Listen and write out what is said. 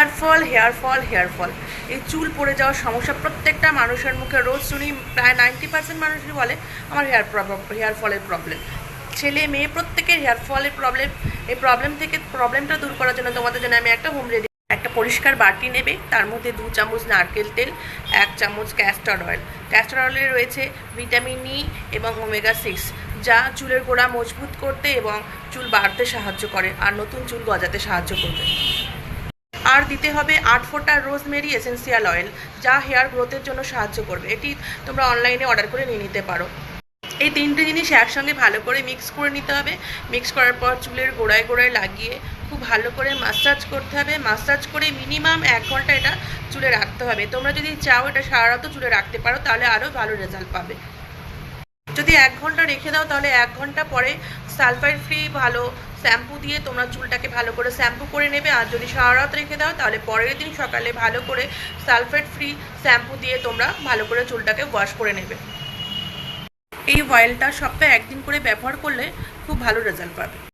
Hair fall hair fall hair fall এই চুল পড়ে যাওয়ার সমস্যা প্রত্যেকটা মানুষের মুখে। রোজ শুনি প্রায় নাইনটি পার্সেন্ট মানুষই বলে, আমার হেয়ার প্রবলেম হেয়ার ফলের প্রবলেম ছেলে, মেয়ে, প্রত্যেকের হেয়ার ফলের প্রবলেম এই প্রবলেম থেকে প্রবলেমটা দূর করার জন্য তোমাদের জন্য আমি একটা হোম রেডি একটা পরিষ্কার বাটি নেবে। তার মধ্যে দু চামচ নারকেল তেল, এক চামচ ক্যাস্টার অয়েল ক্যাস্টার অয়েলে রয়েছে ভিটামিন ই এবং ওমেগা সিক্স যা চুলের গোড়া মজবুত করতে এবং চুল বাড়তে সাহায্য করে, আর নতুন চুল গজাতে সাহায্য করবে। আর দিতে হবে আট ফোঁটা রোজমেরি এসেন্সিয়াল অয়েল, যা হেয়ার গ্রোথের জন্য সাহায্য করবে। এটি তোমরা অনলাইনে অর্ডার করে নিয়ে নিতে পারো। এই তিনটে জিনিস একসঙ্গে ভালো করে মিক্স করে নিতে হবে। মিক্স করার পর চুলের গোড়ায় গোড়ায় লাগিয়ে খুব ভালো করে মাসাজ করতে হবে। মাসাজ করে মিনিমাম এক ঘণ্টা এটা চুলে রাখতে হবে। তোমরা যদি চাও এটা সারা রাতও চুলে রাখতে পারো, তাহলে আরও ভালো রেজাল্ট পাবে। যদি এক ঘণ্টা রেখে দাও, তাহলে এক ঘণ্টা পরে সালফাইড ফ্রি ভালো শ্যাম্পু দিয়ে তোমরা চুলটাকে ভালো করে শ্যাম্পু করে নেবে। আর যদি সারা রাত রেখে দাও, তাহলে পরের দিন সকালে ভালো করে সালফেট ফ্রি শ্যাম্পু দিয়ে তোমরা ভালো করে চুলটাকে ওয়াশ করে নেবে। এই অয়েলটা সপ্তাহে একদিন করে ব্যবহার করলে খুব ভালো রেজাল্ট পাবে।